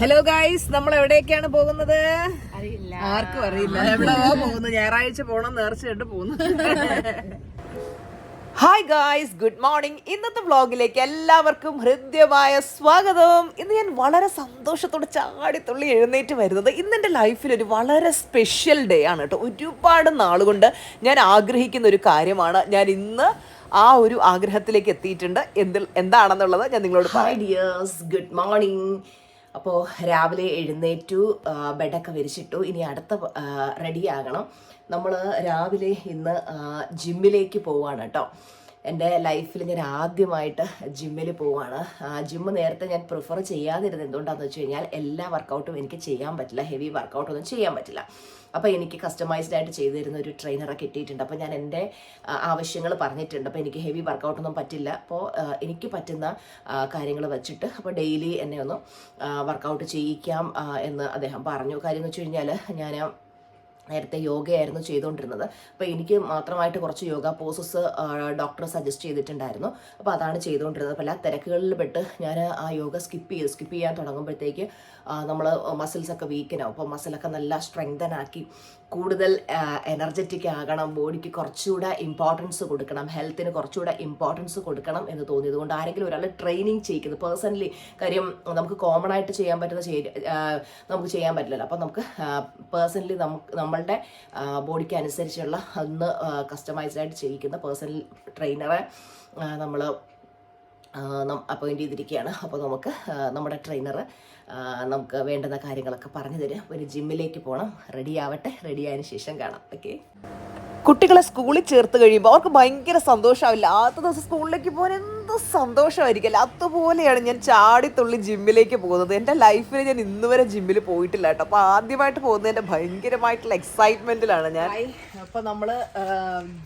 Hello guys നമ്മൾ എവിടേക്കാണ് പോകുന്നത്? ആർക്കും അറിയില്ല. എവിടെയാ പോകുന്നത്? ഞായറാഴ്ച പോണം നേർച്ചയായിട്ട് പോകുന്നു. ഹായ് ഗായ്സ് ഗുഡ് മോർണിംഗ് ഇന്നത്തെ വ്ളോഗിലേക്ക് എല്ലാവർക്കും ഹൃദ്യമായ സ്വാഗതം. ഇന്ന് ഞാൻ വളരെ സന്തോഷത്തോടെ ചാടിത്തുള്ളി എഴുന്നേറ്റ് വരുന്നത് ഇന്ന് എന്റെ ലൈഫിൽ ഒരു വളരെ സ്പെഷ്യൽ ഡേ ആണ് കേട്ടോ. ഒരുപാട് നാളുകൊണ്ട് ഞാൻ ആഗ്രഹിക്കുന്ന ഒരു കാര്യമാണ്. ഞാൻ ഇന്ന് ആ ഒരു ആഗ്രഹത്തിലേക്ക് എത്തിയിട്ടുണ്ട്. എന്തിൽ എന്താണെന്നുള്ളത് ഞാൻ നിങ്ങളോട് ഹായ് ഡിയേഴ്സ് ഗുഡ് മോർണിംഗ് അപ്പോൾ രാവിലെ എഴുന്നേറ്റു ബെഡൊക്കെ വിരിച്ചിട്ടു. ഇനി അടുത്ത റെഡിയാകണം നമ്മൾ രാവിലെ ഇന്ന് ജിമ്മിലേക്ക് പോവാണ് കേട്ടോ. എന്റെ ലൈഫിൽ ഞാൻ ആദ്യമായിട്ട് ജിമ്മിൽ പോവാണ്. ജിമ്മ് നേരത്തെ ഞാൻ പ്രിഫർ ചെയ്യാതിരുന്നത് എന്തുകൊണ്ടാണെന്ന് വെച്ച് കഴിഞ്ഞാൽ എല്ലാ വർക്കൗട്ടും എനിക്ക് ചെയ്യാൻ പറ്റില്ല. ഹെവി വർക്കൗട്ടൊന്നും ചെയ്യാൻ പറ്റില്ല. അപ്പോൾ എനിക്ക് കസ്റ്റമൈസ്ഡ് ആയിട്ട് ചെയ്തു തരുന്ന ഒരു ട്രെയിനറെ കിട്ടിയിട്ടുണ്ട്. അപ്പോൾ ഞാൻ എന്റെ ആവശ്യങ്ങൾ പറഞ്ഞിട്ടുണ്ട്. അപ്പോൾ എനിക്ക് ഹെവി വർക്കൗട്ടൊന്നും പറ്റില്ല. അപ്പോൾ എനിക്ക് പറ്റുന്ന കാര്യങ്ങൾ വെച്ചിട്ട് അപ്പോൾ ഡെയിലി എന്നെ ഒന്ന് വർക്കൗട്ട് ചെയ്യിക്കാം എന്ന് അദ്ദേഹം പറഞ്ഞു. കാര്യം എന്ന് വെച്ച് കഴിഞ്ഞാൽ ഞാൻ നേരത്തെ യോഗയായിരുന്നു ചെയ്തുകൊണ്ടിരുന്നത്. അപ്പോൾ എനിക്ക് മാത്രമായിട്ട് കുറച്ച് യോഗ പോസസ് ഡോക്ടർ സജസ്റ്റ് ചെയ്തിട്ടുണ്ടായിരുന്നു. അപ്പോൾ അതാണ് ചെയ്തുകൊണ്ടിരുന്നത്. അപ്പോൾ എല്ലാ തിരക്കുകളിൽ പെട്ട് ഞാൻ ആ യോഗ സ്കിപ്പ് ചെയ്തു. സ്കിപ്പ് ചെയ്യാൻ തുടങ്ങുമ്പോഴത്തേക്ക് നമ്മൾ മസിൽസൊക്കെ വീക്കനാവും അപ്പോൾ മസിലൊക്കെ നല്ല സ്ട്രെങ്തൻ ആക്കി കൂടുതൽ എനർജറ്റിക് ആകണം. ബോഡിക്ക് കുറച്ചുകൂടെ ഇമ്പോർട്ടൻസ് കൊടുക്കണം. ഹെൽത്തിന് കുറച്ചുകൂടെ ഇമ്പോർട്ടൻസ് കൊടുക്കണം എന്ന് തോന്നിയത് കൊണ്ട് ആരെങ്കിലും ഒരാൾ ട്രെയിനിങ് ചെയ്യിക്കുന്നത് പേഴ്സണലി കാര്യം നമുക്ക് കോമൺ ആയിട്ട് ചെയ്യാൻ പറ്റുന്ന നമുക്ക് ചെയ്യാൻ പറ്റില്ലല്ലോ. അപ്പം നമുക്ക് പേഴ്സണലി നമുക്ക് നമ്മളുടെ ബോഡിക്ക് അനുസരിച്ചുള്ള അന്ന് കസ്റ്റമൈസ്ഡ് ആയിട്ട് ചെയ്യിക്കുന്ന പേഴ്സണൽ ട്രെയിനറെ നമ്മൾ അപ്പോയിന്റ് ചെയ്തിരിക്കുകയാണ്. അപ്പോൾ നമുക്ക് നമ്മുടെ ട്രെയിനർ നമുക്ക് വേണ്ടുന്ന കാര്യങ്ങളൊക്കെ പറഞ്ഞു തരും. ഒരു ജിമ്മിലേക്ക് പോകണം റെഡി ആവട്ടെ. റെഡി ആയതിനു ശേഷം കാണാം. ഓക്കെ കുട്ടികളെ സ്കൂളിൽ ചേർത്ത് കഴിയുമ്പോൾ അവർക്ക് ഭയങ്കര സന്തോഷമാവില്ല ആദ്യത്തെ ദിവസം സ്കൂളിലേക്ക് പോകാൻ എന്ത് സന്തോഷമായിരിക്കില്ല. അതുപോലെയാണ് ഞാൻ ചാടിത്തുള്ളി ജിമ്മിലേക്ക് പോകുന്നത്. എന്റെ ലൈഫിൽ ഞാൻ ഇന്ന് വരെ ജിമ്മിൽ പോയിട്ടില്ല കേട്ടോ. അപ്പോൾ ആദ്യമായിട്ട് പോകുന്നതിന്റെ ഭയങ്കരമായിട്ടുള്ള എക്സൈറ്റ്മെന്റിലാണ് ഞാൻ. അപ്പോൾ നമ്മൾ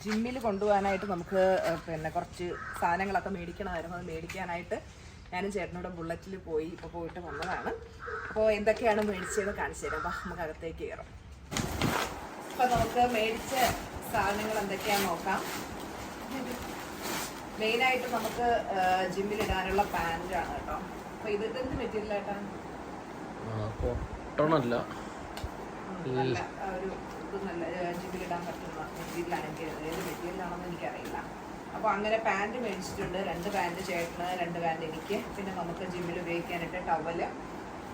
ജിമ്മിൽ കൊണ്ടുപോകാനായിട്ട് നമുക്ക് പിന്നെ കുറച്ച് സാധനങ്ങളൊക്കെ മേടിക്കണമായിരുന്നു. അത് മേടിക്കാനായിട്ട് ഞാനും ചേട്ടനോട് ബുള്ളറ്റിൽ പോയി ഇപ്പോൾ പോയിട്ട് വന്നതാണ്. അപ്പോൾ എന്തൊക്കെയാണ് മേടിച്ചതെന്ന് കാണിച്ചു തരാം. അപ്പോൾ നമുക്ക് അകത്തേക്ക് കയറാം. അപ്പൊ നമുക്ക് മേടിച്ച സാധനങ്ങൾ എന്തൊക്കെയാന്ന് നോക്കാം. മെയിൻ ആയിട്ട് നമുക്ക് ജിമ്മിൽ ഇടാനുള്ള പാന്റ് ആണ് കേട്ടോ. അപ്പൊ ഇത് എന്ത് മെറ്റീരിയൽ ആയിട്ടാണ് കോട്ടണല്ല നല്ല ഒരു ഇത് നല്ല ജിമ്മിൽ ഇടാൻ പറ്റുന്ന മെറ്റീരിയൽ ആണ് എനിക്ക് ഏത് മെറ്റീരിയൽ ആണെന്ന് എനിക്കറിയില്ല. അപ്പൊ അങ്ങനെ പാന്റ് മേടിച്ചിട്ടുണ്ട്. രണ്ട് പാന്റ് ചേട്ടന് രണ്ട് പാന്റ് എനിക്ക്. പിന്നെ നമുക്ക് ജിമ്മിൽ ഉപയോഗിക്കാനായിട്ട് ടവൽ.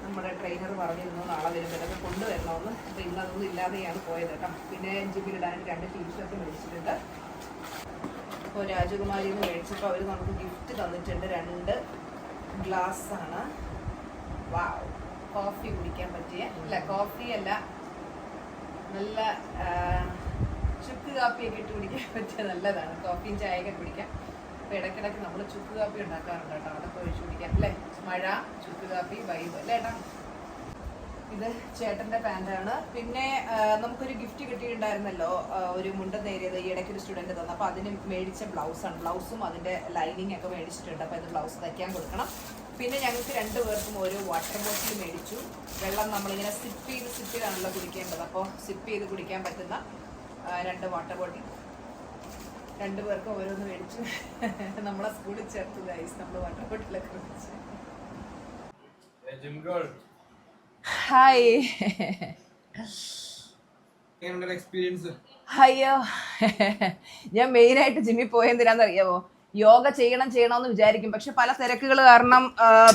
നമ്മുടെ ട്രെയിനർ പറഞ്ഞിരുന്നു നാളെ വരുമ്പോൾ ഇതൊക്കെ കൊണ്ടുവരണമെന്ന്. അപ്പം ഇന്ന് അതൊന്നും ഇല്ലാതെയാണ് പോയത് കേട്ടോ. പിന്നെ ഇടാനായിട്ട് രണ്ട് ടീഷർട്ട് മേടിച്ചിട്ടുണ്ട് അപ്പോൾ രാജകുമാരിയിൽ നിന്ന് മേടിച്ചപ്പോൾ അവർ നമുക്ക് ഗിഫ്റ്റ് തന്നിട്ടുണ്ട്. രണ്ട് ഗ്ലാസ്സാണ് വാ കോഫി കുടിക്കാൻ പറ്റിയ അല്ല കോഫി അല്ല. നല്ല ചുക്ക് കാപ്പിയൊക്കെ ഇട്ട് കുടിക്കാൻ പറ്റിയ നല്ലതാണ്. കോഫിയും ചായയൊക്കെ കുടിക്കാം. അപ്പോൾ ഇടയ്ക്കിടയ്ക്ക് നമ്മൾ ചുക്ക് കാപ്പി ഉണ്ടാക്കാറുണ്ട് കേട്ടോ. അതൊക്കെ ഒഴിച്ചു കുടിക്കാം അല്ലേ? മഴ ചുക്ക് കാപ്പി വൈബ് അല്ലേ ഏട്ടാ? ഇത് ചേട്ടന്റെ പാന്റാണ് പിന്നെ നമുക്കൊരു ഗിഫ്റ്റ് കിട്ടിയിട്ടുണ്ടായിരുന്നല്ലോ. ഒരു മുണ്ട നേരിയത് ഈ ഇടയ്ക്ക് ഒരു സ്റ്റുഡന്റ് തന്നു. അപ്പോൾ അതിന് മേടിച്ച ബ്ലൗസാണ് ബ്ലൗസും അതിന്റെ ലൈനിങ് ഒക്കെ മേടിച്ചിട്ടുണ്ട്. അപ്പോൾ ഇത് ബ്ലൗസ് തയ്ക്കാൻ കൊടുക്കണം. പിന്നെ ഞങ്ങൾക്ക് രണ്ട് പേർക്കും ഒരു വാട്ടർ ബോട്ടിൽ മേടിച്ചു. വെള്ളം നമ്മളിങ്ങനെ സിപ്പ് ചെയ്ത് സിപ്പ് ചെയ്താണല്ലോ കുടിക്കേണ്ടത്. അപ്പോൾ സിപ്പ് ചെയ്ത് കുടിക്കാൻ പറ്റുന്ന രണ്ട് വാട്ടർ ബോട്ടിൽ രണ്ടു പേർക്കും ഓരോന്ന് മേടിച്ചു നമ്മളെ സ്കൂളിൽ ചേർത്ത് ഗൈസ് നമ്മൾ വാട്ടർ ബോട്ടിലൊക്കെ മേടിച്ചു ഹായ് എക്സ്പീരിയൻസ് അയ്യോ ഞാൻ മെയിൻ ആയിട്ട് ജിമ്മിൽ പോയെന്തിനാണെന്നറിയാമോ യോഗ ചെയ്യണം ചെയ്യണമെന്ന് വിചാരിക്കും. പക്ഷെ പല തിരക്കുകൾ കാരണം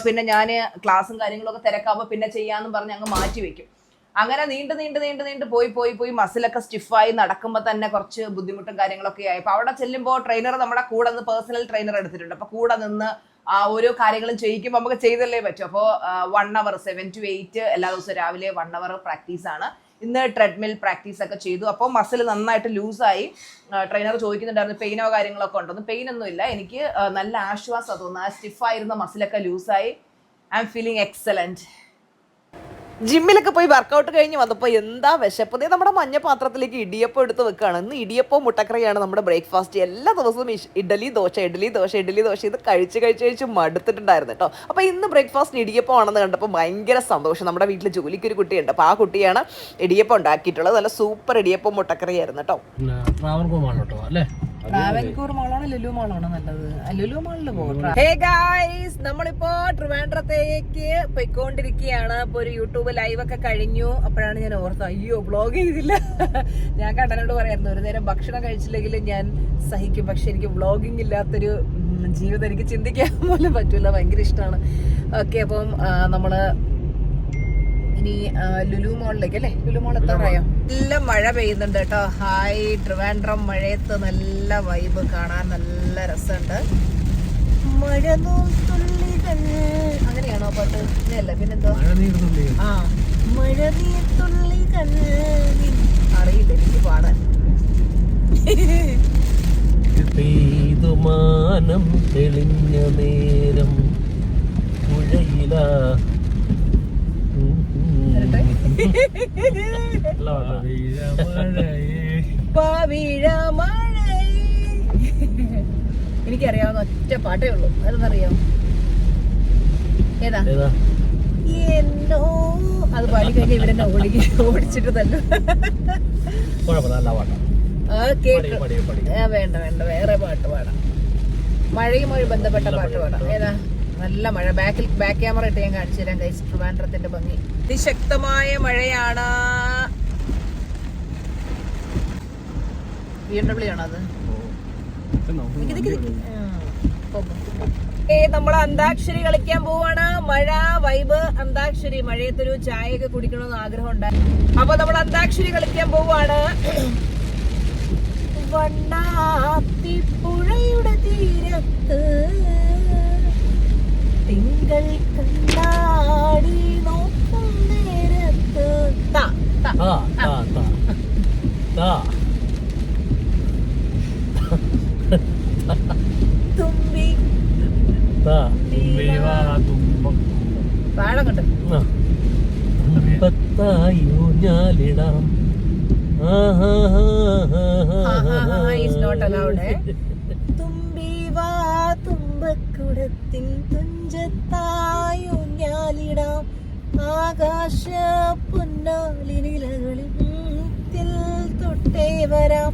പിന്നെ ഞാൻ ക്ലാസ്സും കാര്യങ്ങളൊക്കെ തിരക്കാവുമ്പോൾ പിന്നെ ചെയ്യാന്ന് പറഞ്ഞ് അങ്ങ് മാറ്റി വെക്കും. അങ്ങനെ നീണ്ട് നീണ്ട് നീണ്ട് നീണ്ട് പോയി പോയി പോയി മസിലൊക്കെ സ്റ്റിഫായി നടക്കുമ്പോൾ തന്നെ കുറച്ച് ബുദ്ധിമുട്ടും കാര്യങ്ങളൊക്കെ ആയി. അപ്പോൾ അവിടെ ചെല്ലുമ്പോൾ ട്രെയിനർ നമ്മുടെ കൂടെ നിന്ന് പേഴ്സണൽ ട്രെയിനർ എടുത്തിട്ടുണ്ട്. അപ്പോൾ കൂടെ നിന്ന് ആ ഓരോ കാര്യങ്ങളും ചെയ്യിക്കുമ്പോൾ നമുക്ക് ചെയ്തല്ലേ പറ്റും. അപ്പോൾ one hour seven to eight എല്ലാ ദിവസവും രാവിലെ വൺ അവർ പ്രാക്ടീസ് ആണ്. ഇന്ന് ട്രെഡ്മിൽ പ്രാക്ടീസ് ഒക്കെ ചെയ്തു. അപ്പോൾ മസിൽ നന്നായിട്ട് ലൂസായി ട്രെയിനർ ചോദിക്കുന്നുണ്ടായിരുന്നു പെയിനോ കാര്യങ്ങളൊക്കെ ഉണ്ടോ പെയിൻ ഒന്നും ഇല്ല. എനിക്ക് നല്ല ആശ്വാസം തോന്നുന്നു. ആ സ്റ്റിഫായിരുന്ന മസിലൊക്കെ ലൂസായി ഐ എം ഫീലിംഗ് എക്സലന്റ് ജിമ്മിലൊക്കെ പോയി വർക്കൗട്ട് കഴിഞ്ഞ് വന്നപ്പോൾ എന്താ വിശപ്പ്? നമ്മുടെ മഞ്ഞ പാത്രത്തിലേക്ക് ഇടിയപ്പം എടുത്ത് വെക്കുകയാണ് ഇന്ന് ഇടിയപ്പവും മുട്ടക്കറിയാണ് നമ്മുടെ ബ്രേക്ക്ഫാസ്റ്റ് എല്ലാ ദിവസവും ഇഡലി ദോശ ഇഡലി ദോശ ഇഡലി ദോശ ഇത് കഴിച്ച് കഴിച്ച് കഴിച്ച് മടുത്തിട്ടുണ്ടായിരുന്നു കേട്ടോ. അപ്പോൾ ഇന്ന് ബ്രേക്ക്ഫാസ്റ്റിന് ഇടിയപ്പം ആണെന്ന് കണ്ടപ്പോൾ ഭയങ്കര സന്തോഷം. നമ്മുടെ വീട്ടിൽ ജോലിക്ക് ഒരു കുട്ടിയുണ്ട്. അപ്പോൾ ആ കുട്ടിയാണ് ഇടിയപ്പം ഉണ്ടാക്കിയിട്ടുള്ളത്. നല്ല സൂപ്പർ ഇടിയപ്പം മുട്ടക്കറിയായിരുന്നു കേട്ടോ. ട്രാവൻകൂർ മോളാണോ ലുലു മോളാണോ നല്ലത്? ആ, ലുലു മോളിൽ ഹേ ഗായ്സ് നമ്മളിപ്പോ ട്രിവാൻഡ്രത്തേക്ക് പോയിക്കൊണ്ടിരിക്കുകയാണ്. അപ്പൊ ഒരു യൂട്യൂബ് ലൈവ് ഒക്കെ കഴിഞ്ഞു. അപ്പോഴാണ് ഞാൻ ഓർത്തത് അയ്യോ വ്ളോഗ് ചെയ്തില്ല. ഞാൻ കണ്ണനോട് പറയായിരുന്നു ഒരു നേരം ഭക്ഷണം കഴിച്ചില്ലെങ്കിൽ ഞാൻ സഹിക്കും. പക്ഷെ എനിക്ക് വ്ളോഗിങ് ഇല്ലാത്തൊരു ജീവിതം എനിക്ക് ചിന്തിക്കാൻ പോലും പറ്റൂല. ഭയങ്കര ഇഷ്ടമാണ്. ഓക്കെ അപ്പം നമ്മൾ ഇനി ലുലു മോളിലേക്ക് അല്ലേ? ലുലു മോൾ എത്താറായോ നല്ല മഴ പെയ്യുന്നുണ്ട് കേട്ടോ. ഹായ് ട്രിവാൻഡ്രം മഴയത്ത് നല്ല വൈബ് കാണാൻ നല്ല രസമുണ്ട്. മഴ തുള്ളികൾ അങ്ങനെയാണോ പാട്ട്? ഇല്ല പിന്നെന്തോ ആ. മഴ തുള്ളികൾ അറിയില്ല എനിക്ക് പാടാൻ. പെയ്തുമാനം തെളിഞ്ഞ നേരം പുഴയിലാ എനിക്കറിയാവുന്ന ഒറ്റ പാട്ടേ ഉള്ളൂ. അതെന്നറിയാം ഏതാ? ഏതാ? എന്നോ? അത് പാടി കഴിഞ്ഞ ഇവരെന്നെ ഓടി ഓടിച്ചിട്ട് തന്നെ. വേണ്ട വേണ്ട. വേറെ പാട്ട് പാടാം. മഴയുമായി ബന്ധപ്പെട്ട പാട്ട് പാടാം. ഏതാ? നല്ല മഴ. ബാക്കിൽ ബാക്ക് ക്യാമറ ഇട്ട് ഞാൻ കാണിച്ചു തരാം ഗൈസ് ട്രിവാൻഡ്രത്തിന്റെ ഭംഗി. അതിശക്തമായ മഴയാണ്. ബി എം ഡബ്ല്യു ആണോ അത്? നമ്മൾ അന്താക്ഷരി കളിക്കാൻ പോവാണ്. മഴ വൈബ് അന്താക്ഷരി. മഴയത്തൊരു ചായയൊക്കെ കുടിക്കണമെന്ന് ആഗ്രഹം ഉണ്ടായി അപ്പൊ നമ്മൾ അന്താക്ഷരി കളിക്കാൻ പോവാണ്. വണ്ണാത്തിപ്പുഴയുടെ തീരത്ത് തിങ്കൾ കണ്ണാടി നോക്കും നേരത്ത് താ, താ. ആ താ താ താ തുമ്പി താ താഴെ കണ്ടു ആ. തുമ്പത്തായി ഊഞ്ഞാലിടാം ഹാ ഹാ ഹാ ഹാ ഹാ വാ താരത്തിൻ തുഞ്ചത്തായു ഞാലിടാം ആകാശ പുന്നാലിനിലകളിൽ തൊട്ടേ വരാം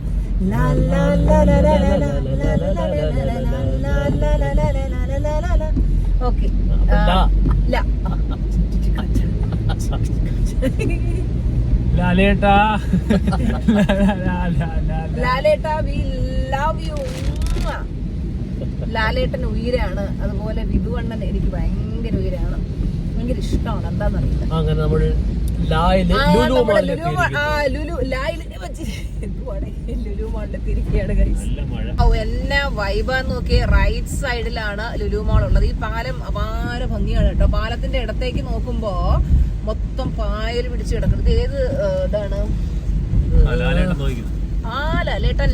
ലാലേട്ടാ ലാലേട്ടാ വി ലവ് യു ലാലേട്ടൻ ഉയരാണ്. അതുപോലെ വിധുവണ്ണൻ എനിക്ക് ഭയങ്കര ഉയരാണ്. ഭയങ്കര ഇഷ്ടമാണ്. എന്താണെന്നറിയില്ല അങ്ങനെ നമ്മൾ നോക്കിയ റൈറ്റ് സൈഡിലാണ് ലുലു മാൾ ഉള്ളത്. ഈ പാലം അപാര ഭംഗിയാണ് കേട്ടോ. പാലത്തിന്റെ ഇടത്തേക്ക് നോക്കുമ്പോ മൊത്തം പായൽ പിടിച്ച് കിടക്കുന്നത് ഏത് ഇതാണ്? ആ ലാലേട്ടൻ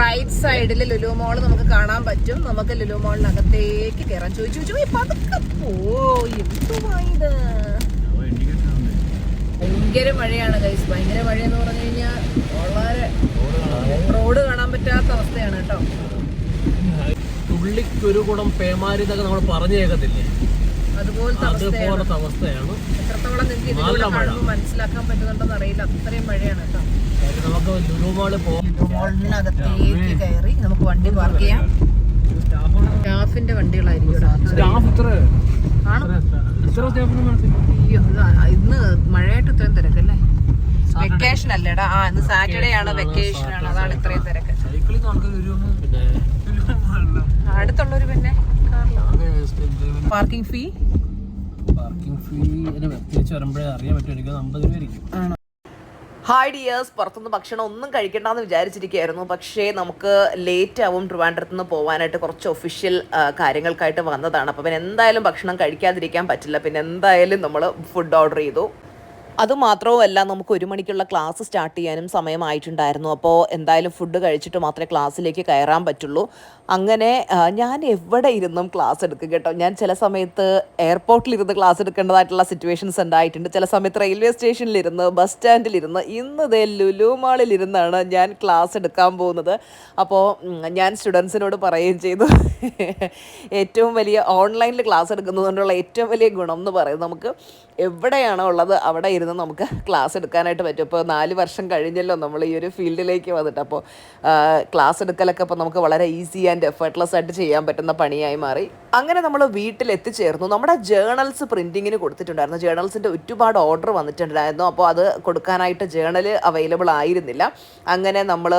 റൈറ്റ് സൈഡിൽ ലുലു മോൾ നമുക്ക് കാണാൻ പറ്റും. നമുക്ക് ലുലു മോളിനകത്തേക്ക് കയറാൻ ചോദിച്ചു ചോദിച്ചു പതുക്കെ പോയി എന്തുവായത് ഭയങ്കര മഴയാണ് ഗൈസ് ഭയങ്കര മഴ എന്ന് പറഞ്ഞു കഴിഞ്ഞാൽ വളരെ റോഡ് കാണാൻ പറ്റാത്ത അവസ്ഥയാണ് കേട്ടോ. തുള്ളിക്കൊരു കുടം പേമാരി എന്നൊക്കെ നമ്മൾ പറഞ്ഞു കേൾക്കത്തില്ലേ അതുപോലത്തെ അവസ്ഥയാണ്. എത്രത്തോളം നിങ്ങൾക്ക് ഇതിലൂടെ. കാണുമ്പോൾ മനസ്സിലാക്കാൻ പറ്റുന്നുണ്ടെന്ന് അറിയില്ല. അത്രയും മഴയാണ് കേട്ടോ. നമുക്ക് ലുലു മോൾ പോകാം ലുലു മോളിനകത്തേക്ക് കയറി നമുക്ക് വണ്ടി പാർക്ക് ചെയ്യാം. സ്റ്റാഫിന്റെ വണ്ടികളായിരിക്കും ആണോ? ഇന്ന് മഴയായിട്ട് ഇത്രയും തിരക്കല്ലേ? വെക്കേഷൻ അല്ലേടാ. ആ ഇന്ന് സാറ്റർഡേ ആണ് വെക്കേഷൻ ആണ്. അതാണ് ഇത്രയും തിരക്ക്. അടുത്തുള്ളൊരു പിന്നെ പാർക്കിംഗ് ഫീ പാർക്കിംഗ് ഫീ തിരിച്ച് വരുമ്പോഴേ അറിയാൻ പറ്റുമായിരിക്കും അമ്പത് രൂപ രൂപയായിരിക്കും ഹായ് ഡിയേഴ്സ് പുറത്തുനിന്ന് ഭക്ഷണം ഒന്നും കഴിക്കണ്ടെന്ന് വിചാരിച്ചിരിക്കുകയായിരുന്നു. പക്ഷേ നമുക്ക് ലേറ്റ് ആവും ട്രിവാൻഡ്രത്ത് നിന്ന് പോകാനായിട്ട് കുറച്ച് ഒഫീഷ്യൽ കാര്യങ്ങൾക്കായിട്ട് വന്നതാണ്. അപ്പോൾ പിന്നെ എന്തായാലും ഭക്ഷണം കഴിക്കാതിരിക്കാൻ പറ്റില്ല. പിന്നെ എന്തായാലും നമ്മൾ ഫുഡ് ഓർഡർ ചെയ്തു. അതുമാത്രവുമല്ല നമുക്ക് ഒരു മണിക്കുള്ള ക്ലാസ് സ്റ്റാർട്ട് ചെയ്യാനും സമയമായിട്ടുണ്ടായിരുന്നു. അപ്പോൾ എന്തായാലും ഫുഡ് കഴിച്ചിട്ട് മാത്രമേ ക്ലാസ്സിലേക്ക് കയറാൻ പറ്റുള്ളൂ. അങ്ങനെ ഞാൻ എവിടെ ഇരുന്നും ക്ലാസ് എടുക്കും കേട്ടോ. ഞാൻ ചില സമയത്ത് എയർപോർട്ടിലിരുന്ന് ക്ലാസ് എടുക്കേണ്ടതായിട്ടുള്ള സിറ്റുവേഷൻസ് ഉണ്ടായിട്ടുണ്ട്. ചില സമയത്ത് റെയിൽവേ സ്റ്റേഷനിലിരുന്ന് ബസ് സ്റ്റാൻഡിലിരുന്ന് ഇന്ന് ദേ ലുലു മാളിലിരുന്നാണ് ഞാൻ ക്ലാസ് എടുക്കാൻ പോകുന്നത്. അപ്പോൾ ഞാൻ സ്റ്റുഡൻസിനോട് പറയുകയും ചെയ്തു. ഏറ്റവും വലിയ ഓൺലൈനിൽ ക്ലാസ് എടുക്കുന്നതുകൊണ്ടുള്ള ഏറ്റവും വലിയ ഗുണം എന്ന് പറയുന്നത് നമുക്ക്. എവിടെയാണോ ഉള്ളത് അവിടെ ഇരുന്ന് നമുക്ക് ക്ലാസ് എടുക്കാനായിട്ട് പറ്റും. ഇപ്പോൾ നാല് വർഷം കഴിഞ്ഞല്ലോ നമ്മൾ ഈ ഒരു ഫീൽഡിലേക്ക് വന്നിട്ട്. അപ്പോൾ ക്ലാസ് എടുക്കലൊക്കെ ഇപ്പോൾ നമുക്ക് വളരെ ഈസി ആൻഡ് എഫേർട്ട്ലെസ് ആയിട്ട് ചെയ്യാൻ പറ്റുന്ന പണിയായി മാറി. അങ്ങനെ നമ്മൾ വീട്ടിൽ എത്തിച്ചേർന്നു നമ്മുടെ ജേണൽസ് പ്രിന്റിങ്ങിന് കൊടുത്തിട്ടുണ്ടായിരുന്നു. ജേണൽസിന്റെ ഒരുപാട് ഓർഡർ വന്നിട്ടുണ്ടായിരുന്നു. അപ്പോൾ അത് കൊടുക്കാനായിട്ട് ജേണൽ അവൈലബിൾ ആയിരുന്നില്ല. അങ്ങനെ നമ്മൾ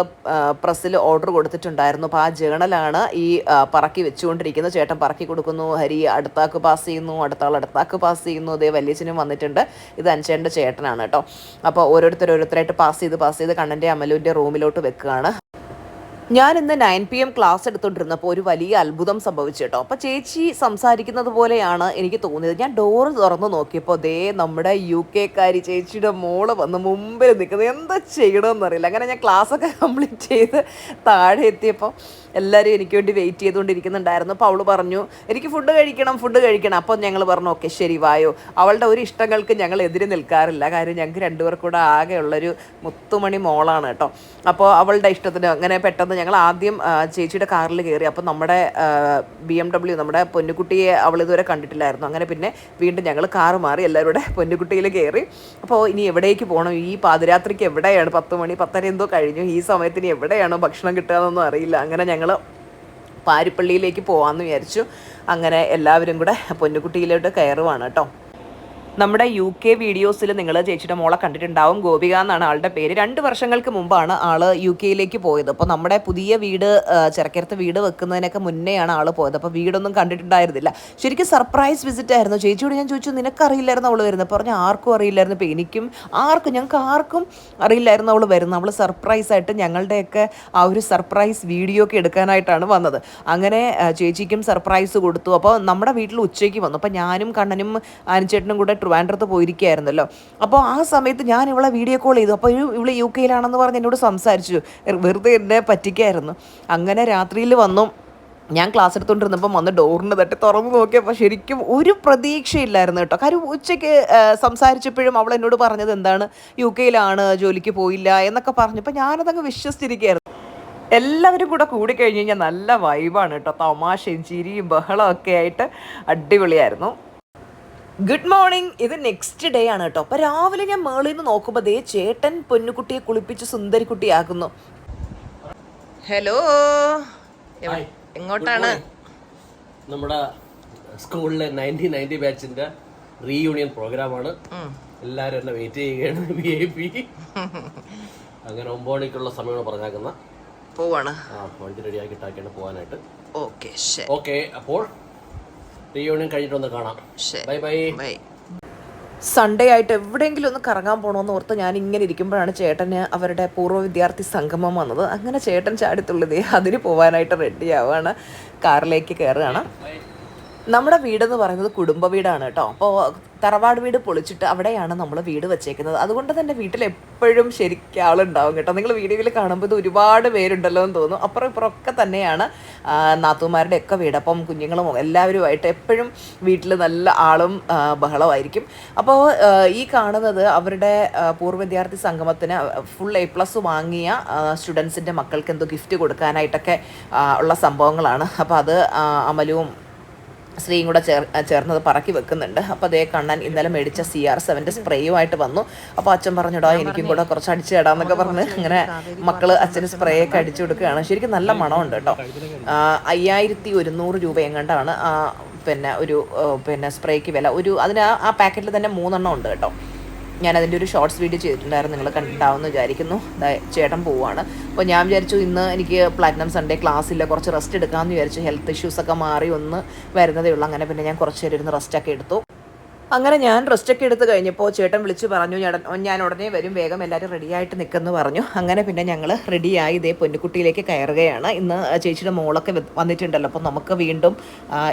പ്രസ്സിൽ ഓർഡർ കൊടുത്തിട്ടുണ്ടായിരുന്നു. അപ്പോൾ ആ ജേണലാണ് ഈ പറക്കി വെച്ചുകൊണ്ടിരിക്കുന്നത്. ചേട്ടൻ പറക്കി കൊടുക്കുന്നു. ഹരി അടുത്താക്ക് പാസ് ചെയ്യുന്നു. അടുത്ത ആൾ അടുത്താക്ക് പാസ് ചെയ്യുന്നു. അതേ വലിയച്ഛനും വന്നിട്ടുണ്ട്. ഇത് അഞ്ചേന്റെ ചേട്ടനാണ് കേട്ടോ. അപ്പോൾ ഓരോരുത്തർ ഓരോരുത്തരായിട്ട് പാസ് ചെയ്ത് പാസ് ചെയ്ത് കണ്ണന്റെ അമലുവിന്റെ റൂമിലോട്ട് വെക്കുകയാണ്. ഞാൻ ഇന്ന് നയൻ പി എം ക്ലാസ് എടുത്തുകൊണ്ടിരുന്നപ്പോൾ ഒരു വലിയ അത്ഭുതം സംഭവിച്ചു കേട്ടോ. അപ്പോൾ ചേച്ചി സംസാരിക്കുന്നത് പോലെയാണ് എനിക്ക് തോന്നിയത്. ഞാൻ ഡോറ് തുറന്നു നോക്കിയപ്പോൾ ദേ നമ്മുടെ യു കെക്കാരി ചേച്ചിയുടെ മോൾ വന്ന് മുമ്പിൽ നിൽക്കുന്നത് എന്താ ചെയ്യണമെന്ന് അറിയില്ല. അങ്ങനെ ഞാൻ ക്ലാസ്സൊക്കെ കംപ്ലീറ്റ് ചെയ്ത് താഴെ എത്തിയപ്പോൾ എല്ലാവരും എനിക്ക് വേണ്ടി വെയിറ്റ് ചെയ്തുകൊണ്ടിരിക്കുന്നുണ്ടായിരുന്നു. അപ്പോൾ അവൾ പറഞ്ഞു എനിക്ക് ഫുഡ് കഴിക്കണം ഫുഡ് കഴിക്കണം. അപ്പോൾ ഞങ്ങൾ പറഞ്ഞു ഓക്കെ ശരി വായോ. അവളുടെ ഒരു ഇഷ്ടങ്ങൾക്ക് ഞങ്ങൾ എതിര് നിൽക്കാറില്ല. കാര്യം ഞങ്ങൾക്ക് രണ്ടുപേർക്കൂടെ ആകെയുള്ളൊരു മുത്തുമണി മോളാണ് കേട്ടോ. അപ്പോൾ അവളുടെ ഇഷ്ടത്തിന് അങ്ങനെ പെട്ടെന്ന് ഞങ്ങൾ ആദ്യം ചേച്ചിയുടെ കാറിൽ കയറി. അപ്പം നമ്മുടെ ബി എം ഡബ്ല്യു നമ്മുടെ പൊന്നുകുട്ടിയെ അവൾ ഇതുവരെ കണ്ടിട്ടില്ലായിരുന്നു. അങ്ങനെ പിന്നെ വീണ്ടും ഞങ്ങൾ കാർ മാറി എല്ലാവരുടെ കൂടെ പൊന്നുകുട്ടിയിൽ കയറി. അപ്പോൾ ഇനി എവിടേക്ക് പോകണം? ഈ പാതിരാത്രിക്ക് എവിടെയാണ്? പത്ത് മണി പത്തര എന്തോ കഴിഞ്ഞു. ഈ സമയത്തിന് എവിടെയാണോ ഭക്ഷണം കിട്ടുകയെന്നൊന്നും അറിയില്ല. അങ്ങനെ ഞങ്ങൾ പാരിപ്പള്ളിയിലേക്ക് പോകാമെന്ന് വിചാരിച്ചു. അങ്ങനെ എല്ലാവരും കൂടെ പൊന്നുകുട്ടിയിലോട്ട് കയറുവാണ് കേട്ടോ. നമ്മുടെ യു കെ വീഡിയോസിൽ നിങ്ങൾ ചേച്ചിയുടെ മോളെ കണ്ടിട്ടുണ്ടാവും. ഗോപിക എന്നാണ് ആളുടെ പേര്. രണ്ട് വർഷങ്ങൾക്ക് മുമ്പാണ് ആൾ യു കെയിലേക്ക് പോയത്. അപ്പോൾ നമ്മുടെ പുതിയ വീട് ചെറക്കരത്ത് വീട് വെക്കുന്നതിനൊക്കെ മുന്നെയാണ് ആൾ പോയത്. അപ്പോൾ വീടൊന്നും കണ്ടിട്ടുണ്ടായിരുന്നില്ല. ശരിക്കും സർപ്രൈസ് വിസിറ്റ് ആയിരുന്നു. ചേച്ചിയോട് ഞാൻ ചോദിച്ചു നിനക്കറിയില്ലായിരുന്നു അവൾ വരുന്നത്? പറഞ്ഞു ആർക്കും അറിയില്ലായിരുന്നു. ഇപ്പോൾ എനിക്കും ആർക്കും ഞങ്ങൾക്ക് ആർക്കും അറിയില്ലായിരുന്നു അവൾ വരുന്നത്. അവൾ സർപ്രൈസ് ആയിട്ട് ഞങ്ങളുടെയൊക്കെ ആ ഒരു സർപ്രൈസ് വീഡിയോ ഒക്കെ എടുക്കാനായിട്ടാണ് വന്നത്. അങ്ങനെ ചേച്ചിക്കും സർപ്രൈസ് കൊടുത്തു. അപ്പോൾ നമ്മുടെ വീട്ടിൽ ഉച്ചയ്ക്ക് വന്നു. അപ്പോൾ ഞാനും കണ്ണനും അനുചേട്ടനും കൂടെ ട്രിവാൻഡ്രത്ത് പോയിരിക്കുകയായിരുന്നല്ലോ. അപ്പോൾ ആ സമയത്ത് ഞാൻ ഇവളെ വീഡിയോ കോൾ ചെയ്തു. അപ്പോൾ ഇവൾ യു കെയിലാണെന്ന് പറഞ്ഞ് എന്നോട് സംസാരിച്ചു. വെറുതെ എന്നെ പറ്റിക്കായിരുന്നു. അങ്ങനെ രാത്രിയിൽ വന്നു. ഞാൻ ക്ലാസ് എടുത്തുകൊണ്ടിരുന്നപ്പം വന്ന് ഡോറിന് തട്ടി തുറന്നു നോക്കിയപ്പോൾ ശരിക്കും ഒരു പ്രതീക്ഷയില്ലായിരുന്നു കേട്ടോ. കാര്യം ഉച്ചയ്ക്ക് സംസാരിച്ചപ്പോഴും അവൾ എന്നോട് പറഞ്ഞത് എന്താണ്? യു കെയിലാണ് ജോലിക്ക് പോയില്ല എന്നൊക്കെ പറഞ്ഞപ്പോൾ ഞാനതങ്ങ് വിശ്വസിച്ചിരിക്കുകയായിരുന്നു. എല്ലാവരും കൂടെ കൂടിക്കഴിഞ്ഞ് കഴിഞ്ഞാൽ നല്ല വൈബാണ് കേട്ടോ. തമാശയും ചിരിയും ബഹളമൊക്കെ ആയിട്ട് അടിപൊളിയായിരുന്നു. ഗുഡ് മോർണിംഗ് ഇത് നെക്സ്റ്റ് ഡേ ആണ് കേട്ടോ. അപ്പോൾ രാവിലെ ഞാൻ മേളിൽ നിന്ന് നോക്കുമ്പോൾ ദേ ചേട്ടൻ പൊന്നുകുട്ടിയെ കുളിപ്പിച്ച് സുന്ദരിക്കുട്ടിയാക്കുന്നു ഹലോ എങ്ങോട്ടാണ്? നമ്മുടെ സ്കൂളിലെ നയന്റീൻ നയന്റി ബാച്ചിന്റെ റീയൂണിയൻ പ്രോഗ്രാമാണ് എല്ലാവരും എന്നെ വെയിറ്റ് ചെയ്യുകയാണ്. വി ഐ പി അങ്ങനെ ഒമ്പത് മണിക്കുള്ള സമയമാണ് പറഞ്ഞാക്കുന്ന പോവാണ്. ആ വണ്ടി റെഡിയാക്കി ഇട്ടാക്കിയാണ് പോകാനായിട്ട് ഓക്കെ ഓക്കെ അപ്പോൾ റീയൂണിയൻ കഴിഞ്ഞിട്ട് ഒന്ന് കാണാം ബൈ ബൈ. ബൈ. സൺഡേ ആയിട്ട് എവിടെയെങ്കിലും ഒന്ന് കറങ്ങാൻ പോകണമെന്ന് ഓർത്ത് ഞാൻ ഇങ്ങനെ ഇരിക്കുമ്പോഴാണ് ചേട്ടന് അവരുടെ പൂർവ വിദ്യാർത്ഥി സംഗമം വന്നത്. അങ്ങനെ ചേട്ടൻ ചാടിത്തുള്ളത് അതിന് പോകാനായിട്ട് റെഡി ആവുകയാണ് കാറിലേക്ക് കയറുകയാണ് നമ്മുടെ വീടെന്ന് പറയുന്നത് കുടുംബ വീടാണ് കേട്ടോ. അപ്പോൾ തറവാട് വീട് പൊളിച്ചിട്ട് അവിടെയാണ് നമ്മൾ വീട് വെച്ചേക്കുന്നത്. അതുകൊണ്ട് തന്നെ വീട്ടിൽ എപ്പോഴും ശരിക്കും ആളുണ്ടാവും കേട്ടോ. നിങ്ങൾ വീഡിയോയിൽ കാണുമ്പോൾ ഇത് ഒരുപാട് പേരുണ്ടല്ലോ എന്ന് തോന്നും അപ്പുറം ഇപ്പുറം ഒക്കെ തന്നെയാണ് നാത്തുമാരുടെ ഒക്കെ വീട്. അപ്പം കുഞ്ഞുങ്ങളും എല്ലാവരുമായിട്ട് എപ്പോഴും വീട്ടിൽ നല്ല ആളും ബഹളമായിരിക്കും. അപ്പോൾ ഈ കാണുന്നത് അവരുടെ പൂർവ വിദ്യാർത്ഥി സംഗമത്തിന് ഫുൾ എ പ്ലസ് വാങ്ങിയ സ്റ്റുഡൻസിന്റെ മക്കൾക്ക് എന്തോ ഗിഫ്റ്റ് കൊടുക്കാനായിട്ടൊക്കെ ഉള്ള സംഭവങ്ങളാണ്. അപ്പോൾ അത് അമലും സ്ത്രീയും കൂടെ ചേർ ചേർന്നത് പറക്കി വെക്കുന്നുണ്ട്. അപ്പോൾ അതേ കണ്ണൻ ഇന്നലെ മേടിച്ച സി ആർ സെവന്റെ സ്പ്രേയുമായിട്ട് വന്നു. അപ്പോൾ അച്ഛൻ പറഞ്ഞിടാ എനിക്കും കൂടെ കുറച്ച് അടിച്ച് ഇടാന്നൊക്കെ പറഞ്ഞ് ഇങ്ങനെ മക്കൾ അച്ഛന് സ്പ്രേ ഒക്കെ അടിച്ചു കൊടുക്കുകയാണ്. ശരിക്കും നല്ല മണമുണ്ട് കേട്ടോ. അയ്യായിരത്തി ഒരുന്നൂറ് രൂപ എങ്ങാണ്ടാണ് ആ, പിന്നെ ഒരു പിന്നെ സ്പ്രേക്ക് വില. ഒരു അതിന് ആ പാക്കറ്റിൽ തന്നെ മൂന്നെണ്ണം ഉണ്ട് കേട്ടോ. ഞാൻ അതിന്റെ ഒരു ഷോർട്സ് വീഡിയോ ചെയ്തിട്ടുണ്ടായിരുന്നു. നിങ്ങൾ കണ്ടിട്ടുണ്ടാവുമെന്ന് വിചാരിക്കുന്നു. ചേട്ടൻ പോവാണ്. അപ്പോൾ ഞാൻ വിചാരിച്ചു ഇന്ന് എനിക്ക് പ്ലാറ്റിനം സൺഡേ ക്ലാസ് ഇല്ല. കുറച്ച് റെസ്റ്റ് എടുക്കാമെന്ന് വിചാരിച്ചു. ഹെൽത്ത് ഇഷ്യൂസൊക്കെ മാറി ഒന്ന് വരുന്നതേ ഉള്ളൂ. അങ്ങനെ പിന്നെ ഞാൻ കുറച്ച് നേരം ഇരുന്ന് റെസ്റ്റ് ഒക്കെ എടുത്തു. അങ്ങനെ ഞാൻ റെസ്റ്റ് ഒക്കെ എടുത്ത് കഴിഞ്ഞപ്പോൾ ചേട്ടൻ വിളിച്ച് പറഞ്ഞു ഞാൻ ഉടനെ വരും വേഗം എല്ലാവരും റെഡിയായിട്ട് നിൽക്കുമെന്ന് പറഞ്ഞു. അങ്ങനെ പിന്നെ ഞങ്ങൾ റെഡിയായി ഇതേ പൊന്നുകുട്ടിയിലേക്ക് കയറുകയാണ്. ഇന്ന് ചേച്ചിയുടെ മോളൊക്കെ വന്നിട്ടുണ്ടല്ലോ. അപ്പോൾ നമുക്ക് വീണ്ടും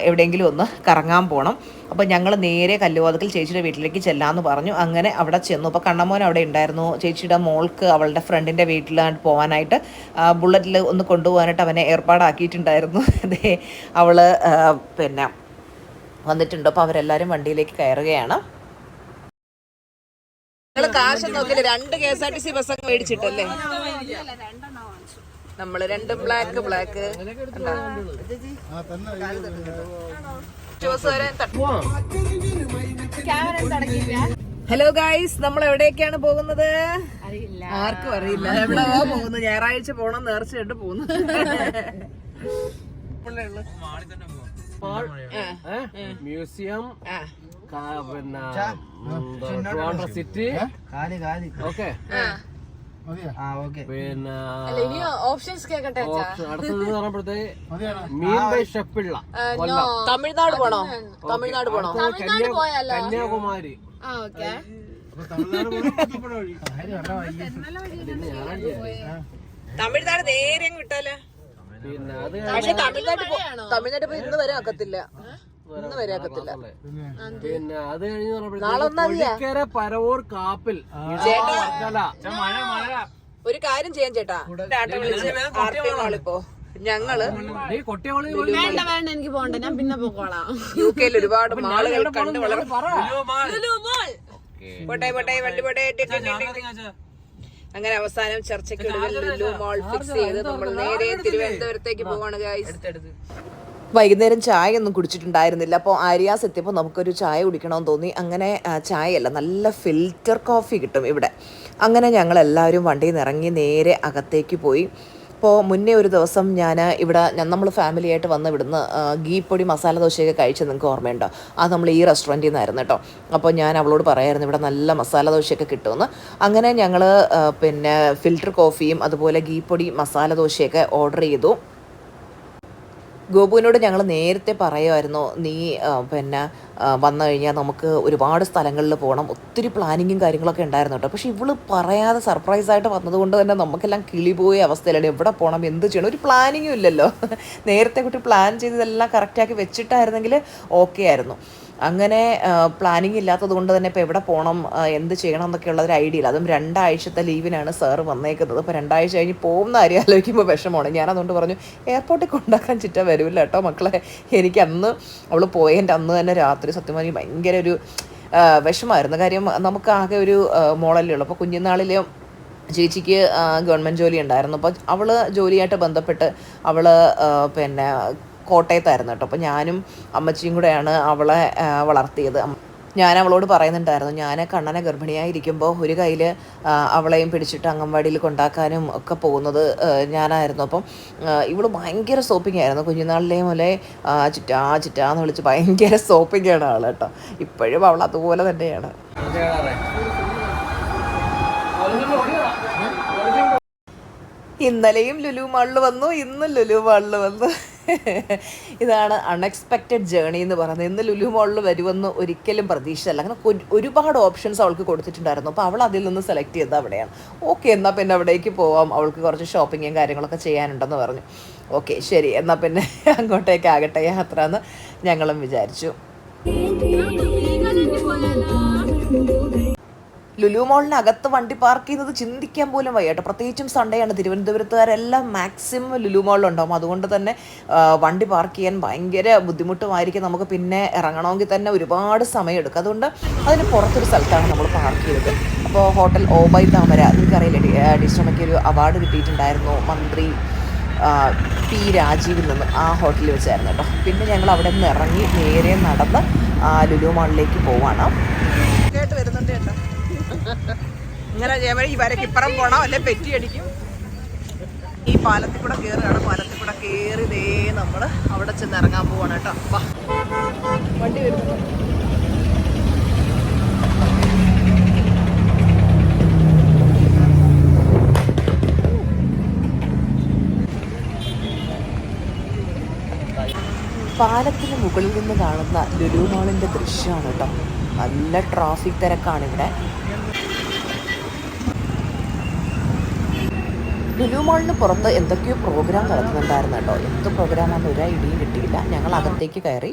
എവിടെയെങ്കിലും ഒന്ന് കറങ്ങാൻ പോകണം അപ്പോൾ ഞങ്ങൾ നേരെ കല്ലുവാതക്കൽ ചേച്ചിയുടെ വീട്ടിലേക്ക് ചെല്ലാമെന്ന് പറഞ്ഞു. അങ്ങനെ അവിടെ ചെന്നു. അപ്പോൾ കണ്ണമോൻ അവിടെ ഉണ്ടായിരുന്നു. ചേച്ചിയുടെ മോൾക്ക് അവളുടെ ഫ്രണ്ടിന്റെ വീട്ടിലാണ് പോകാനായിട്ട് ബുള്ളറ്റിൽ ഒന്ന് കൊണ്ടുപോകാനായിട്ട് അവനെ ഏർപ്പാടാക്കിയിട്ടുണ്ടായിരുന്നു. അതേ അവൾ പിന്നെ വന്നിട്ടുണ്ട്. അപ്പോൾ അവരെല്ലാവരും വണ്ടിയിലേക്ക് കയറുകയാണ്. നിങ്ങൾ കാശ് നോക്കില്ല രണ്ട് K S R T C bus ഒക്കെ മേടിച്ചിട്ടല്ലേ? നമ്മൾ രണ്ട് ബ്ലാക്ക് ബ്ലാക്ക് ഹലോ ഗായ്സ് നമ്മൾ എവിടേക്കാണ് പോകുന്നത്? ആർക്കും അറിയില്ല. എവിടെ പോകുന്നു ഞായറാഴ്ച പോണം നേർച്ചയായിട്ട് പോകുന്നു മ്യൂസിയം ആ. പിന്നെ ട്രിവാൻഡ്രം സിറ്റി കാലി കാലി. ഓക്കെ ആ. ഓക്കെ പിന്നെ ഓപ്ഷൻസ് കേക്കട്ടെ അടുത്തത് പറയുമ്പോഴത്തേക്ക് മീൻ ബൈ ഷെപ്പിള്ള തമിഴ്നാട് പോണോ? തമിഴ്നാട് പോണോ? കന്യാകുമാരി. ആ ഓക്കെ. തമിഴ്നാട് നേരെ വിട്ടാലോ? പിന്നെ അത് പക്ഷെ തമിഴ്നാട്ടിൽ പോ- തമിഴ്നാട് പോയി ഇന്ന് വരെ ആക്കത്തില്ല. ഇന്ന് വരെ ആക്കത്തില്ല. പിന്നെ? അത് കഴിഞ്ഞ്? കൊടിക്കര പരവൂർ കാപ്പിൽ. ഒരു കാര്യം ചെയ്യാൻ ചേട്ടാ. ഇപ്പോ. ഞങ്ങൾ വേണ്ട വേണ്ട എനിക്ക് പോണ്ട ഞാൻ പിന്നെ പോക്കോളാം. യു കെയിൽ ഒരുപാട് മാളുകൾ കണ്ടു വളരെ പോട്ടെ പോട്ടെ വണ്ടി പോട്ടെ. അങ്ങനെ അവസാനം ചർച്ചയ്ക്കൊടുവിൽ ലുലു മോൾ ഫിക്സ് ചെയ്ത് നമ്മൾ നേരെ തിരുവനന്തപുരത്തേക്ക് പോവാണ് ഗൈസ് വൈകുന്നേരം ചായ ഒന്നും കുടിച്ചിട്ടുണ്ടായിരുന്നില്ല. അപ്പോൾ ആര്യാസ് എത്തിയപ്പോൾ നമുക്കൊരു ചായ കുടിക്കണമെന്ന് തോന്നി. അങ്ങനെ ചായയല്ല നല്ല ഫിൽറ്റർ കോഫി കിട്ടും ഇവിടെ. അങ്ങനെ ഞങ്ങൾ എല്ലാവരും വണ്ടിയിൽ നിന്ന് ഇറങ്ങി നേരെ അകത്തേക്ക് പോയി. അപ്പോൾ മുന്നേ ഒരു ദിവസം ഞാൻ ഇവിടെ നമ്മൾ ഫാമിലിയായിട്ട് വന്ന് ഇവിടുന്ന് ഗീപ്പൊടി മസാല ദോശയൊക്കെ കഴിച്ചത് നിങ്ങൾക്ക് ഓർമ്മയുണ്ടോ? അത് നമ്മൾ ഈ റെസ്റ്റോറന്റിൽ നിന്നായിരുന്നു കേട്ടോ അപ്പോൾ ഞാൻ അവളോട് പറയായിരുന്നു ഇവിടെ നല്ല മസാല ദോശയൊക്കെ കിട്ടുമെന്ന്. അങ്ങനെ ഞങ്ങൾ പിന്നെ ഫിൽറ്റർ കോഫിയും അതുപോലെ ഗീ പൊടി മസാല ദോശയൊക്കെ ഓർഡർ ചെയ്തു. ഗോപുവിനോട് ഞങ്ങൾ നേരത്തെ പറയുമായിരുന്നു നീ പിന്നെ വന്നു കഴിഞ്ഞാൽ നമുക്ക് ഒരുപാട് സ്ഥലങ്ങളിൽ പോകണം. ഒത്തിരി പ്ലാനിങ്ങും കാര്യങ്ങളൊക്കെ ഉണ്ടായിരുന്നു കേട്ടോ പക്ഷേ ഇവൾ പറയാതെ സർപ്രൈസ് ആയിട്ട് വന്നതുകൊണ്ട് തന്നെ നമുക്കെല്ലാം കിളിപോയ അവസ്ഥയിലാണ്. എവിടെ പോകണം എന്ത് ചെയ്യണം? ഒരു പ്ലാനിങ്ങും ഇല്ലല്ലോ. നേരത്തെ കുട്ടി പ്ലാൻ ചെയ്തതെല്ലാം കറക്റ്റാക്കി വെച്ചിട്ടായിരുന്നെങ്കിൽ ഓക്കെ ആയിരുന്നു. അങ്ങനെ പ്ലാനിങ് ഇല്ലാത്തത് കൊണ്ട് തന്നെ ഇപ്പോൾ എവിടെ പോകണം എന്ത് ചെയ്യണം എന്നൊക്കെയുള്ള ഒരു ഐഡിയ ഇല്ല. അതും രണ്ടാഴ്ചത്തെ ലീവിനാണ് സാർ വന്നേക്കുന്നത്. അപ്പോൾ രണ്ടാഴ്ച കഴിഞ്ഞ് പോകുന്ന കാര്യം ആലോചിക്കുമ്പോൾ വിഷമമാണ്. ഞാൻ അതുകൊണ്ട് പറഞ്ഞു എയർപോർട്ടിൽ കൊണ്ടാക്കാൻ ചിറ്റ വരില്ല കേട്ടോ മക്കളെ. എനിക്ക് അന്ന് അവൾ പോയതിന്റെ അന്ന് തന്നെ രാത്രി സത്യം പറഞ്ഞാൽ ഭയങ്കര ഒരു വിഷമായിരുന്നു. കാര്യം നമുക്ക് ആകെ ഒരു മോളല്ലേ ഉള്ളൂ. അപ്പോൾ കുഞ്ഞുനാളിലെ ചേച്ചിക്ക് ഗവൺമെന്റ് ജോലി ഉണ്ടായിരുന്നു. അപ്പോൾ അവൾ ജോലിയായിട്ട് ബന്ധപ്പെട്ട് അവൾ പിന്നെ കോട്ടയത്തായിരുന്നു കേട്ടോ. അപ്പോൾ ഞാനും അമ്മച്ചിയും കൂടെയാണ് അവളെ വളർത്തിയത്. ഞാൻ അവളോട് പറയുന്നുണ്ടായിരുന്നു ഞാൻ കണ്ണനെ ഗർഭിണിയായിരിക്കുമ്പോൾ ഒരു കയ്യിൽ അവളെയും പിടിച്ചിട്ട് അംഗൻവാടിയിൽ കൊണ്ടാക്കാനും ഒക്കെ പോകുന്നത് ഞാനായിരുന്നു. അപ്പം ഇവൾ ഭയങ്കര സോപ്പിംഗ് ആയിരുന്നു. കുഞ്ഞുനാളിലേ മുതലേ ചുറ്റാ ചുറ്റാന്ന് വിളിച്ച് ഭയങ്കര സോപ്പിംഗ് ആണ് ആൾ കേട്ടോ. ഇപ്പോഴും അവൾ അതുപോലെ തന്നെയാണ്. ഇന്നലെയും ലുലു മാളിൽ വന്നു ഇന്നും ലുലു മാളിൽ വന്നു. ഇതാണ് അൺഎക്സ്പെക്റ്റഡ് ജേണി എന്ന് പറയുന്നത്. ഇന്ന് ലുലു മാളിൽ വരുമെന്ന് ഒരിക്കലും പ്രതീക്ഷിച്ചല്ല അങ്ങനെ ഒരുപാട് ഓപ്ഷൻസ് അവൾക്ക് കൊടുത്തിട്ടുണ്ടായിരുന്നു. അപ്പോൾ അവൾ അതിൽ നിന്ന് സെലക്ട് ചെയ്തത് അവിടെയാണ്. ഓക്കെ എന്നാൽ പിന്നെ അവിടേക്ക് പോവാം. അവൾക്ക് കുറച്ച് ഷോപ്പിങ്ങും കാര്യങ്ങളൊക്കെ ചെയ്യാനുണ്ടെന്ന് പറഞ്ഞു. ഓക്കെ ശരി. എന്നാൽ പിന്നെ അങ്ങോട്ടേക്ക് ആകട്ടെ. യാത്ര എന്ന് ഞങ്ങളും വിചാരിച്ചു. ലുലു മോളിനകത്ത് വണ്ടി പാർക്ക് ചെയ്യുന്നത് ചിന്തിക്കാൻ പോലും വയ്യ കേട്ടോ. പ്രത്യേകിച്ചും സൺഡേ ആണ്. തിരുവനന്തപുരത്തുകാരെല്ലാം മാക്സിമം ലുലു മോളിലുണ്ടാവും. അതുകൊണ്ട് തന്നെ വണ്ടി പാർക്ക് ചെയ്യാൻ ഭയങ്കര ബുദ്ധിമുട്ടുമായിരിക്കും. നമുക്ക് പിന്നെ ഇറങ്ങണമെങ്കിൽ തന്നെ ഒരുപാട് സമയം എടുക്കും അതുകൊണ്ട് അതിന് പുറത്തൊരു സ്ഥലത്താണ് നമ്മൾ പാർക്ക് ചെയ്തത്. അപ്പോൾ ഹോട്ടൽ ഓബൈ താമര നിങ്ങൾക്കറിയില്ലേ ഡിസ്റ്റമയ്ക്ക് ഒരു അവാർഡ് കിട്ടിയിട്ടുണ്ടായിരുന്നു മന്ത്രി പി രാജീവിൽ നിന്നും ആ ഹോട്ടലിൽ വെച്ചായിരുന്നു കേട്ടോ. പിന്നെ ഞങ്ങൾ അവിടെ നിന്ന് ഇറങ്ങി നേരെ നടന്ന് ലുലു മാളിലേക്ക് പോവാണ്. കേട്ട് വരുന്നുണ്ട് കേട്ടോ. ഇങ്ങനെ ഈ വരക്ക് ഇപ്പുറം പോണോ? അല്ലെ പെറ്റി അടിക്കും? ഈ പാലത്തിൽ കൂടെ കയറുകയാണ് പാലത്തിൽ കൂടെ കയറി ദേ നമ്മൾ അവിടെ ചെന്ന് ഇറങ്ങാൻ പോവാണ് കേട്ടോ. വാ. വണ്ടി വരുന്നു പാലത്തിന് മുകളിൽ നിന്ന് കാണുന്ന ലുലു മാളിന്റെ ദൃശ്യമാണ് കേട്ടോ. നല്ല ട്രാഫിക് തിരക്കാണ് ഇവിടെ. ലുലു മാളിന് പുറത്ത് എന്തൊക്കെയോ പ്രോഗ്രാം നടക്കുന്നുണ്ടായിരുന്നു കേട്ടോ. എന്ത് പ്രോഗ്രാമാണെന്ന് ഒരു ഐഡിയയും കിട്ടിയില്ല. ഞങ്ങൾ അകത്തേക്ക് കയറി.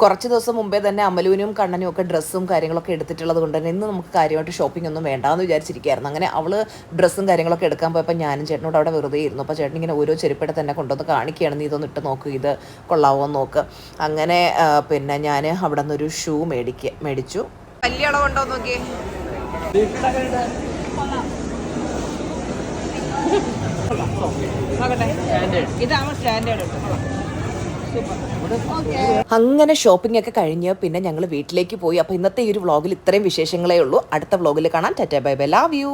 കുറച്ച് ദിവസം മുമ്പേ തന്നെ അമലുവിനും കണ്ണനും ഒക്കെ ഡ്രസ്സും കാര്യങ്ങളൊക്കെ എടുത്തിട്ടുള്ളത് കൊണ്ട് തന്നെ ഇന്ന് നമുക്ക് കാര്യമായിട്ട് ഷോപ്പിംഗ് ഒന്നും വേണ്ടാന്ന് വിചാരിച്ചിരിക്കുകയായിരുന്നു. അങ്ങനെ അവൾ ഡ്രസ്സും കാര്യങ്ങളൊക്കെ എടുക്കാൻ പോയപ്പോൾ ഞാനും ചേട്ടനോട് അവിടെ വെറുതെ ഇരുന്നു. അപ്പോൾ ചേട്ടൻ ഇങ്ങനെ ഓരോ ചെരുപ്പിടെ തന്നെ കൊണ്ടുവന്ന് കാണിക്കുകയാണ്. നീ ഇതൊന്ന് ഇട്ട് നോക്ക്. ഇത് കൊള്ളാവോന്ന് നോക്ക്. അങ്ങനെ പിന്നെ ഞാൻ അവിടെ നിന്നൊരു ഷൂ മേടിക്കുക മേടിച്ചു. വലിയ അളവുണ്ടോ നോക്കിയേ? സ്റ്റാൻഡേർഡ് അങ്ങനെ ഷോപ്പിംഗ് ഒക്കെ കഴിഞ്ഞ് പിന്നെ ഞങ്ങൾ വീട്ടിലേക്ക് പോയി. അപ്പോൾ ഇന്നത്തെ ഈ ഒരു വ്ളോഗിൽ ഇത്രയും വിശേഷങ്ങളേ ഉള്ളൂ. അടുത്ത വ്ളോഗിൽ കാണാം. Tata bye bye. Love you